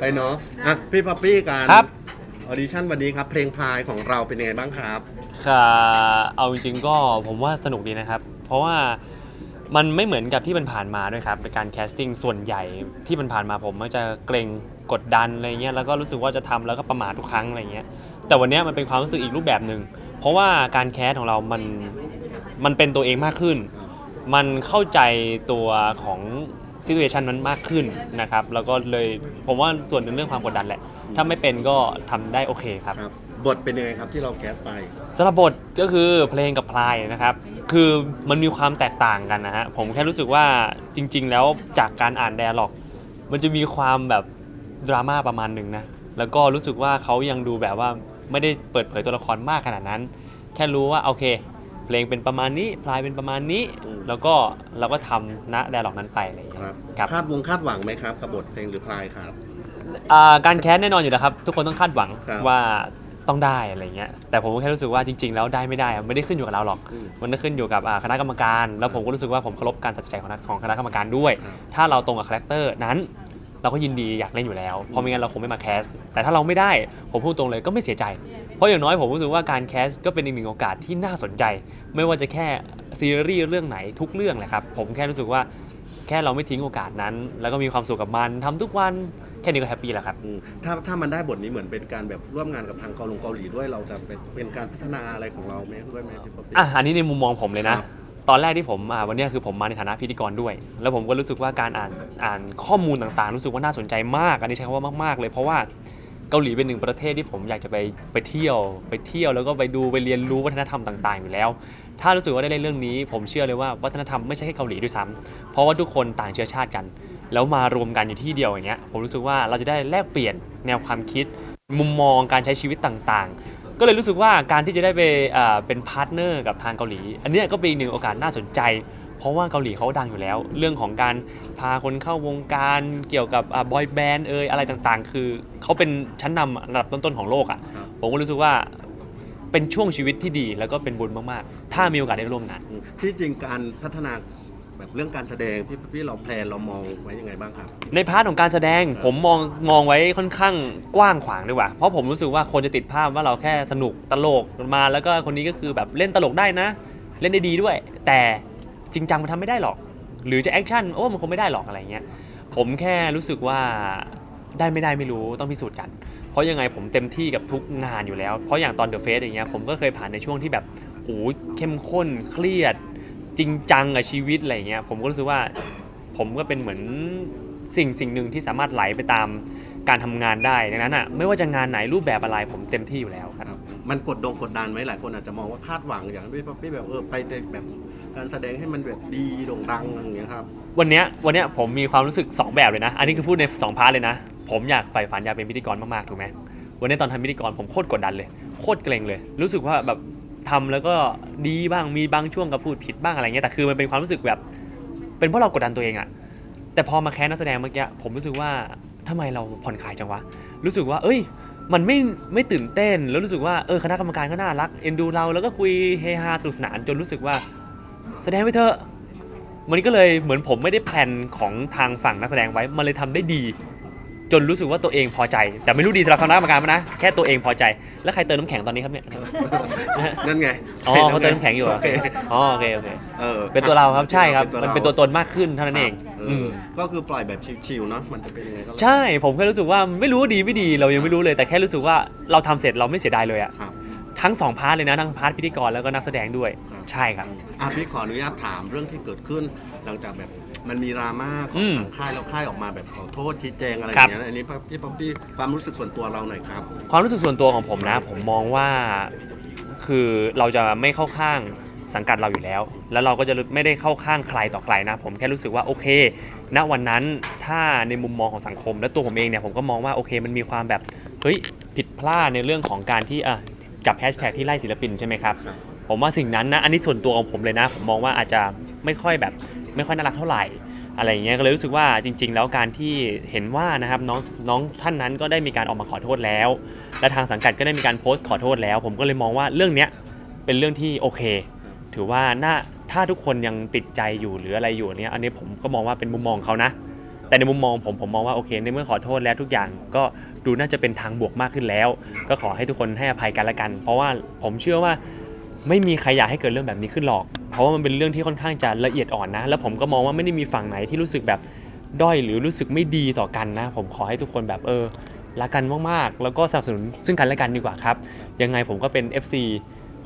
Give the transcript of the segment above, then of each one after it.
ไปเนาะอะพี่ป๊อปปี้กันครับ ออดิชั่นวันนี้ครับ เพลงพายของเราเป็นยังไงบ้างครับ ค่ะเอาจริงๆก็ผมว่าสนุกดีนะครับ เพราะว่ามันไม่เหมือนกับที่มันผ่านมาด้วยครับในการแคสติ้งส่วนใหญ่ที่มันผ่านมาผมมักจะเกรงกดดันอะไรเงี้ยแล้วก็รู้สึกว่าจะทำแล้วก็ประมาททุกครั้งอะไรเงี้ยแต่วันเนี้ยมันเป็นความรู้สึกอีกรูปแบบหนึ่งเพราะว่าการแคสของเรามันมันเป็นตัวเองมากขึ้น มันเข้าใจตัวของ ซิ t u เ t ชันนั้นมากขึ้นนะครับ แล้วก็เลยผมว่าส่วนหนึ่งเรื่องความกดดันแหละ ถ้าไม่เป็นก็ทำได้โอเคครับ ครับบทเป็นยังไงครับที่เราแคสไป สำหรับบทก็คือเพลงกับพลายนะครับ คือมันมีความแตกต่างกันนะฮะ ผมแค่รู้สึกว่าจริง ๆ แล้วจากการอ่านแดร์ล็อก มันจะมีความแบบดราม่าประมาณหนึ่งนะ แล้วก็รู้สึกว่าเขายังดูแบบว่าไม่ได้เปิดเผยตัวละครมากขนาดนั้น แค่รู้ว่าโอเค เพลงเป็นประมาณนี้พลายเป็นประมาณนี้ อืม แล้วก็เราก็ทำณแดร์ล็อกนั้นไปอะไรอย่างเงี้คยรับครับ คาดวงคาดหวังไหมครับกับบทเพลงหรือพลายครับ อ่าการแคสแน่นอนอยู่แล้วครับ ทุกคนต้องคาดหวังครับว่าต้องได้อะไรเงี้ยแต่ผมก็แค่รู้สึกว่าจริง ๆ แล้วได้ไม่ได้อะไม่ได้ขึ้นอยู่กับเราหรอก อืมมันได้ขึ้นอยู่กับอ่าคณะกรรมการ แล้วผมก็รู้สึกว่าผมเคารพการตัดสินใจของคณะของคณะกรรมการด้วย ครับ ถ้าเราตรงกับคาแรคเตอร์นั้น เราก็ยินดีอยากเล่นอยู่แล้วเพราะไม่งั้นเราคงไม่มาแคสแต่ถ้าเราไม่ได้ผมพูดตรงเลยก็ไม่เสียใจ เพราะอย่างน้อยผมรู้สึกว่าการแคสก็เป็นอีกหนึ่งโอกาสที่น่าสนใจ ไม่ว่าจะแค่ซีรีส์เรื่องไหนทุกเรื่องเลยครับผมแค่รู้สึกว่าแค่เราไม่ทิ้งโอกาสนั้น แล้วก็มีความสุขกับมันทำทุกวันแค่นี้ก็แฮปปี้แล้วครับ อืมถ้าถ้ามันได้บทนี้เหมือนเป็นการแบบร่วมงานกับทางเกาหลีเกาหลีด้วยเราจะเป็นเป็นการพัฒนาอะไรของเราไหมด้วยไหมพี่ป๊อปปี้ อะอันนี้ในมุมมองผมเลยนะ ครับ ตอนแรกที่ผมมาวันนี้คือผมมาในฐานะพิธีกรด้วย แล้วผมก็รู้สึกว่าการอ่านอ่านข้อมูลต่างๆ รู้สึกว่าน่าสนใจมากอันนี้ใช้คำว่ามากๆ เลยเพราะว่าเกาหลีเป็นหนึ่งประเทศที่ผมอยากจะไปไปเที่ยว ไปเที่ยวแล้วก็ไปดูไปเรียนรู้วัฒนธรรมต่างๆอยู่แล้ว ถ้ารู้สึกว่าได้เล่นเรื่องนี้ ผมเชื่อเลยว่าวัฒนธรรมไม่ใช่แค่เกาหลีด้วยซ้ำเพราะว่าทุกคนต่างเชื้อชาติกัน แล้วมารวมกันอยู่ที่เดียวอย่างเงี้ยผมรู้สึกว่าเราจะได้แลกเปลี่ยนแนวความคิด มุมมองการใช้ชีวิตต่างๆ ก็เลยรู้สึกว่าการที่จะได้ไปเป็นพาร์ทเนอร์กับทางเกาหลี อันเนี้ยก็เป็นอีกหนึ่งโอกาสน่าสนใจ เพราะว่าเกาหลีเขาดังอยู่แล้ว เรื่องของการพาคนเข้าวงการเกี่ยวกับบอยแบนด์เอ่ยอะไรต่างๆ คือเขาเป็นชั้นนำอันดับต้นๆของโลกอะ่ะผมก็รู้สึกว่าเป็นช่วงชีวิตที่ดีแล้วก็เป็นบุญมากๆ ถ้ามีโอกาสได้ร่วมงานที่จริงการพัฒนา แบบเรื่องการแสดงพี่พี่เราแพลนเรามองไว้ยังไงบ้างครับ ในพาร์ทของการแสดงครับผมมองมองไว้ค่อนข้างกว้างขวางดีกว่า เพราะผมรู้สึกว่าคนจะติดภาพว่าเราแค่สนุกตลกมาแล้วก็คนนี้ก็คือแบบเล่นตลกได้นะ เล่นได้ดีด้วย แต่จริงจังมันทำไม่ได้หรอก หรือจะแอคชั่นโอ้มันคงไม่ได้หรอกอะไรเงี้ยผมแค่รู้สึกว่าได้ไม่ได้ไม่รู้ต้องพิสูจน์กัน เพราะยังไงผมเต็มที่กับทุกงานอยู่แล้ว เพราะอย่างตอนเดอะเฟสอย่างเงี้ยผมก็เคยผ่านในช่วงที่แบบโอ้ยเข้มข้นเครียด จริงจังกับชีวิตอะไรเงี้ยผมก็รู้สึกว่าผมก็เป็นเหมือนสิ่งสิ่งหนึ่งที่สามารถไหลไปตามการทำงานได้ดังนั้นอะไม่ว่าจะงานไหนรูปแบบอะไรผมเต็มที่อยู่แล้วครับครับมันกดดงกดดันไหมหลายคนอาจจะมองว่าคาดหวังอย่างพี่ป๊อปปี้แบบเออไปในแบบการแสดงให้มันแบบดีโด่งดังอะไรอย่างเงี้ยครับ วันเนี้ยวันเนี้ยผมมีความรู้สึก 2 แบบเลยนะ อันนี้คือพูดใน 2 พาร์ทเลยนะ ผมอยากใฝ่ฝันอยากเป็นพิธีกรมากๆ ถูกไหมวันนี้ตอนทำพิธีกรผมโคตรกดดันเลย โคตรเกรงเลย รู้สึกว่าแบบ ทำแล้วก็ดีบ้างมีบางช่วงก็พูดผิดบ้างอะไรเงี้ยแต่คือมันเป็นความรู้สึกแบบ เป็นเพราะเรากดดันตัวเองอะแต่พอมาแคสนักแสดงเมื่อกี้ผมรู้สึกว่าทำไมเราผ่อนคลายจังวะรู้สึกว่า เอ้ย มันไม่ไม่ตื่นเต้น แล้วรู้สึกว่าเออคณะกรรมการก็น่ารักเอ็นดูเราแล้วก็คุยเฮฮาสนุกสนานจนรู้สึกว่า แสดงไปเถอะมันก็เลยเหมือนผมไม่ได้แพลนของทางฝั่งนักแสดงไว้ มันเลยทำได้ดี จนรู้สึกว่าตัวเองพอใจ แต่ไม่รู้ดีสำหรับคณะกรรมการไหมนะแค่ตัวเองพอใจ แล้วใครเติมน้ำแข็งตอนนี้ครับเนี่ยนั่นไงอ๋อเขาเติมน้ำแข็งอยู่เหรอโเคอ๋อโอเคโอเคเออเป็นตัวเราครับใช่ครับรามันเป็นตัวตนมากขึ้นเท่านั้นเองเออือมก็คือปล่อยแบบชิวๆเนาะมันจะเป็นยังไงก็แล้วใช่ผมแค่รู้สึกว่าไม่รู้ว่าดีไม่ดีเรายังไม่รู้เลย แต่แค่รู้สึกว่าเราทำเสร็จเราไม่เสียดายเลยอะครับ ทั้งสองพาร์ทเลยนะทั้งพาร์ทพิธีกรแล้วก็นักแสดงด้วยครับ ใช่ครับ อะพี่ขออนุญาตถามเรื่องที่เกิดขึ้น หลังจากแบบมันมีดราม่าขออืงมทางค่ายแล้วค่ายออกมาแบบขอโทษชี้แจงอะไรอครัย่าบ งเงี้ยอันนี้พี่ป๊อปปี้ความรู้สึกส่วนตัวเราหน่อยครับ ความรู้สึกส่วนตัวของผมนะ ผมมองว่าคือเราจะไม่เข้าข้างสังกัดเราอยู่แล้ว แล้วเราก็จะไม่ได้เข้าข้างใครต่อใครนะ ผมแค่รู้สึกว่าโอเค ณวันนั้นถ้าในมุมมองของสังคม และตัวผมเองเนี่ยผมก็มองว่าโอเค มันมีความแบบเฮ้ยผิดพลาดในเรื่องของการที่อะ กับแฮชแท็กที่ไล่ศิลปินใช่ไหมครับครับ ผมว่าสิ่งนั้นนะ อันนี้ส่วนตัวของผมเลยนะ ผมมองว่าอาจจะไม่ค่อยแบบไม่ค่อยน่ารักเท่าไหร่ อะไรอย่างเงี้ยก็เลยรู้สึกว่าจริง ๆ แล้วการที่เห็นว่านะครับน้องน้องท่านนั้นก็ได้มีการออกมาขอโทษแล้ว และทางสังกัดก็ได้มีการโพสต์ขอโทษแล้ว ผมก็เลยมองว่าเรื่องเนี้ยเป็นเรื่องที่โอเค ถือว่าน่าถ้าทุกคนยังติดใจอยู่หรืออะไรอยู่เนี้ยอันนี้ผมก็มองว่าเป็นมุมมองเขานะ แต่ในมุมมองผมผมมองว่าโอเคในเมื่อขอโทษแล้วทุกอย่างก็ดูน่าจะเป็นทางบวกมากขึ้นแล้ว ก็ขอให้ทุกคนให้อภัยกันละกัน เพราะว่าผมเชื่อว่าไม่มีใครอยากให้เกิดเรื่องแบบนี้ขึ้นหรอก เพราะว่ามันเป็นเรื่องที่ค่อนข้างจะละเอียดอ่อนนะ แล้วผมก็มองว่าไม่ได้มีฝั่งไหนที่รู้สึกแบบด้อยหรือรู้สึกไม่ดีต่อกันนะ ผมขอให้ทุกคนแบบเออรักกันมากๆ แล้วก็สนับสนุนซึ่งกันและกันดีกว่าครับ ยังไงผมก็เป็น FC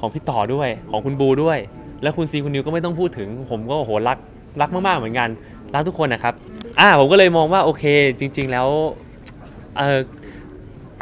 ของพี่ต่อด้วยของคุณบูด้วย แล้วคุณซีคุณนิวก็ไม่ต้องพูดถึง ผมก็โอ้โหรักรักมากๆเหมือนกัน รักทุกคนนะครับอ่าผมก็เลยมองว่าโอเคจริง ๆ แล้วเออ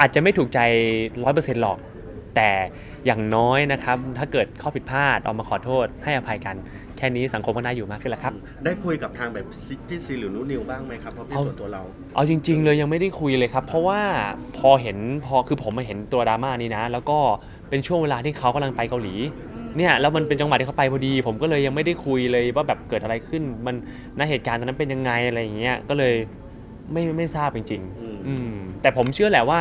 อาจจะไม่ถูกใจร้อยเปอร์เซ็นต์หรอก แต่อย่างน้อยนะครับ ถ้าเกิดข้อผิดพลาดออกมาขอโทษให้อภัยกัน แค่นี้สังคมก็น่าอยู่มากขึ้นแล้วครับ ได้คุยกับทางแบบซิพี่ซีหรือนุนิวบ้างไหมครับเพราะพี่เอา ส่วนตัวเรา เอาจริง ๆ เลยยังไม่ได้คุยเลยครับ เพราะว่าพอเห็นพอคือผมมาเห็นตัวดราม่านี้นะ แล้วก็เป็นช่วงเวลาที่เขากำลังไปเกาหลี เนี่ยแล้วมันเป็นจังหวะที่เขาไปพอดี ผมก็เลยยังไม่ได้คุยเลยว่าแบบเกิดอะไรขึ้น มันณเหตุการณ์ตอนนั้นเป็นยังไงอะไรอย่างเงี้ยก็เลยไม่ไม่ทราบจริง อืม ๆ อืมแต่ผมเชื่อแหละว่า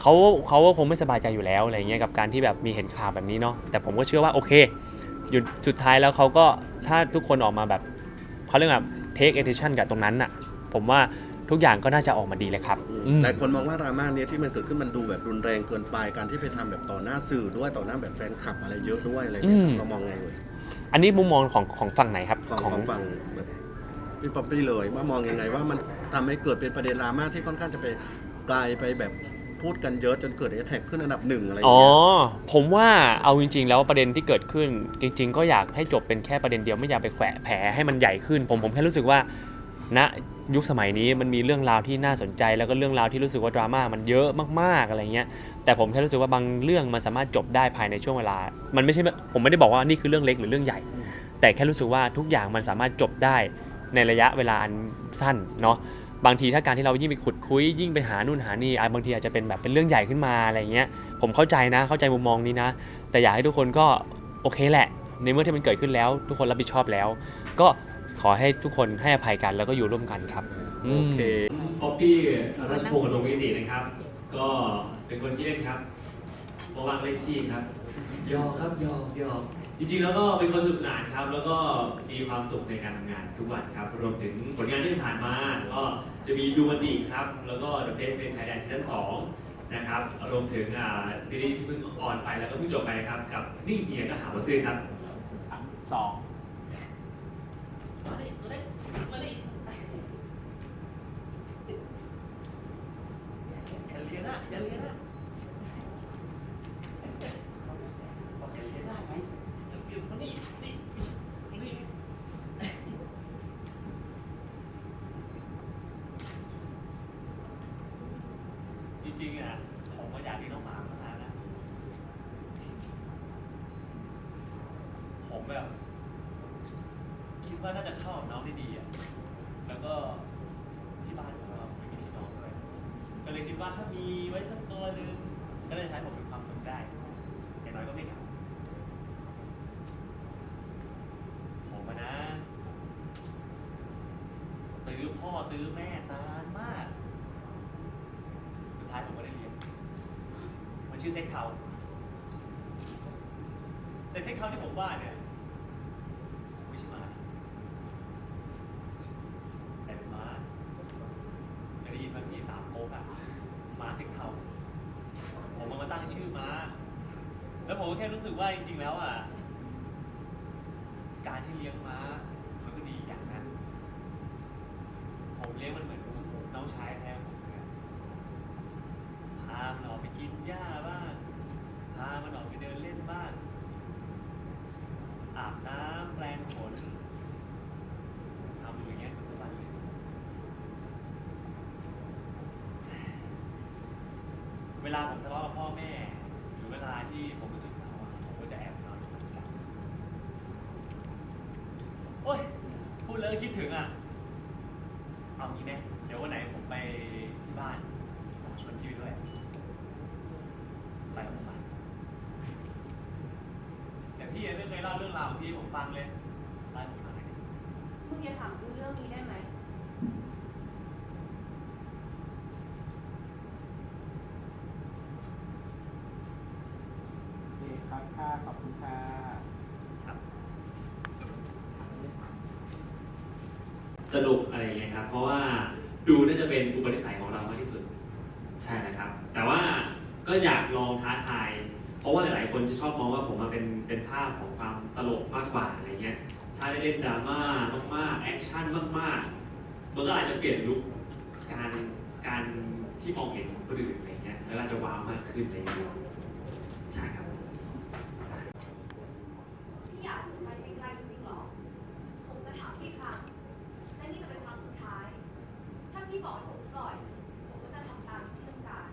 เขาเขาก็คงไม่สบายใจอยู่แล้วอะไรเงี้ยกับการที่แบบมีเห็นข่าวแบบนี้เนาะแต่ผมก็เชื่อว่าโอเคหยุดสุดท้ายแล้วเขาก็ถ้าทุกคนออกมาแบบเขาเรียกว่า take attention กับตรงนั้นน่ะ ผมว่า ทุกอย่างก็น่าจะออกมาดีเลยครับอืมอืม หลายคนมองว่าดราม่าเนี้ยที่มันเกิดขึ้นมันดูแบบรุนแรงเกินไปการที่ไปทำแบบต่อหน้าสื่อด้วยต่อหน้าแบบแฟนคลับอะไรเยอะด้วยอะไรเงี้ยอืม เรามองไงเลยอันนี้มุมมองของของฝั่งไหนครับของของ ฝั่งแบบพี่ป๊อปปี้เลยว่ามองยังไงว่ามันทำให้เกิดเป็นประเด็นดราม่าที่ค่อนข้างจะไปกลายไปแบบพูดกันเยอะจนเกิดแท็กขึ้นอันดับหนึ่งอะไรอย่างอ๋อ เงี้ยผมว่าเอาจริง ๆ แล้วประเด็นที่เกิดขึ้น จริง ๆ ก็อยากให้จบเป็นแค่ประเด็นเดียวไม่อยากไปแขวะแผลให้มันใหญ่ขึ้น ผมผมแค่รู้สึกว่า ณยุคสมัยนี้มันมีเรื่องราวที่น่าสนใจ แล้วก็เรื่องราวที่รู้สึกว่าดราม่ามันเยอะมากๆอะไรเงี้ยแต่ผมแค่รู้สึกว่าบางเรื่องมันสามารถจบได้ภายในช่วงเวลา มันไม่ใช่ผมไม่ได้บอกว่านี่คือเรื่องเล็กหรือเรื่องใหญ่ แต่แค่รู้สึกว่าทุกอย่างมันสามารถจบได้ในระยะเวลาอันสั้นเนาะบางทีถ้าการที่เรายิ่งไปขุดคุยยิ่งไปหานู่นหานี่อะบางทีอาจจะเป็นแบบเป็นเรื่องใหญ่ขึ้นมาอะไรเงี้ยผมเข้าใจนะเข้าใจมุมมองนี้นะ แต่อยากให้ทุกคนก็โอเคแหละ ในเมื่อที่มันเกิดขึ้นแล้ว ทุกคนรับผิดชอบแล้ว ก็ ขอให้ทุกคนให้อภัยกันแล้วก็อยู่ร่วมกันครับโอเคป๊อปปี้รัชพงศ์อนุวิตินะครับ ก็เป็นคนที่เล่นครับเพราะว่างเล่นที่ครับยอกครับยอกยอกจริงๆแล้วก็เป็นคนสนุกสนานครับ แล้วก็มีความสุขในการทำงานทุกวันครับ รวมถึงผลงานที่ผ่านมาก็จะมีดูมันดีครับ แล้วก็ The Face เป็นไทยแลนด์ซีซั่นสองนะครับรวมถึงอ่าซีรีส์ที่เพิ่งออนไปแล้วก็เพิ่งจบไปนะครับ กับนิ่งเฮียก็หาว่าซื้อครับสอง จะเรียนมานี่นี่นี่จริงๆอะผมก็อยากเรียนน้องหมามานานนะผมแบบ ดว่าน่าจะเข้ากับน้องได้ดีอะ แล้วก็ที่บ้านของเราไม่มีพี่น้องด้วยก็เลยคิดว่าถ้ามีไว้สักตัวหนึ่งก็เลยใช้ผมเป็นความสุขได้ อย่างน้อยก็ไม่เหงาผมอะนะตื้อพ่อตื้อแม่นานมาก สุดท้ายผมก็ได้เรียน มันชื่อเซ็กเขา แต่เซ็กเขาที่ผมว่าเนี่ยไม่ใช่หมาแต่เป็นม้า เคยได้ยินมันมีสามโป๊กอะม้าเซ็กเทาผมเอามาตั้งชื่อม้า แล้วผมก็แค่รู้สึกว่าจริงๆแล้วอะ การที่เลี้ยงม้า มันก็ดีอย่างนะผมเลี้ยงมันเหมือนน้องชายแท้ผมเลยพามันออกไปกินหญ้าบ้าง พามันออกไปเดินเล่นบ้าง อาบน้ำแปรงขนทำอยู่อย่างเงี้ยทุกวันเลย เวลาผมทะเลาะกับพ่อแม่ หรือเวลาที่ผมรู้สึกเหงาอะผมก็จะแอบนอนกับจับโอ้ย พูดแล้วก็คิดถึงอะ เอางี้ไหมเดี๋ยววันไหนผมไปที่บ้าน ผมชวนพี่ไปด้วย ไปกับผมปะแต่พี่ยังไม่เคยเล่าเรื่องราวของพี่ให้ผมฟังเลยเล่าให้ผมฟังหน่อยดิมึงอย่าถามกูเรื่องนี้ได้ไหม โอเคครับค่ะขอบคุณค่ะครับ สนุกอะไรอย่างเงี้ยครับ เพราะว่าดูน่าจะเป็นอุปนิสัยของเรามากที่สุด ใช่นะครับ แต่ว่าก็อยากลองท้าทาย เพราะว่าหลายๆ คนจะชอบมองว่าผมมาเป็นเป็นภาพของความตลกมากกว่าอะไรเงี้ย ถ้าได้เล่นดราม่ามากๆแอคชั่นมากๆมันก็อาจจะเปลี่ยนลุคการการที่มองเห็นของคนอื่นอะไรเงี้ยแล้วอาจจะว้าวมากขึ้นอะไรเงี้ยใช่ครับ พี่อยากถึงไปไกลๆจริงๆหรอ ผมจะถามพี่ครั้งและนี่จะเป็นครั้งสุดท้าย ถ้าพี่บอกให้ผมปล่อย ผมก็จะทำตามที่ต้องการ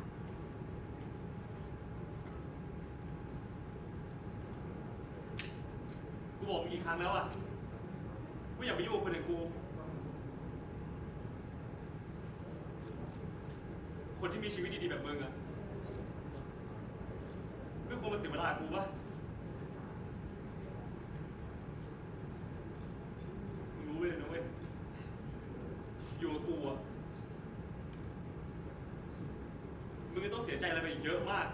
กู บอกมึงกี่ครั้งแล้วอะว่อย่าไปยุ่งกับคนอื่นกู คนที่มีชีวิตดีๆแบบมึงอะไม่ควรมาเสียเวลากูปะมึงรู้ไว้เลยนะเว้ย อยู่กับกูอะมึงจะต้องเสียใจอะไรไปอีกเยอะมาก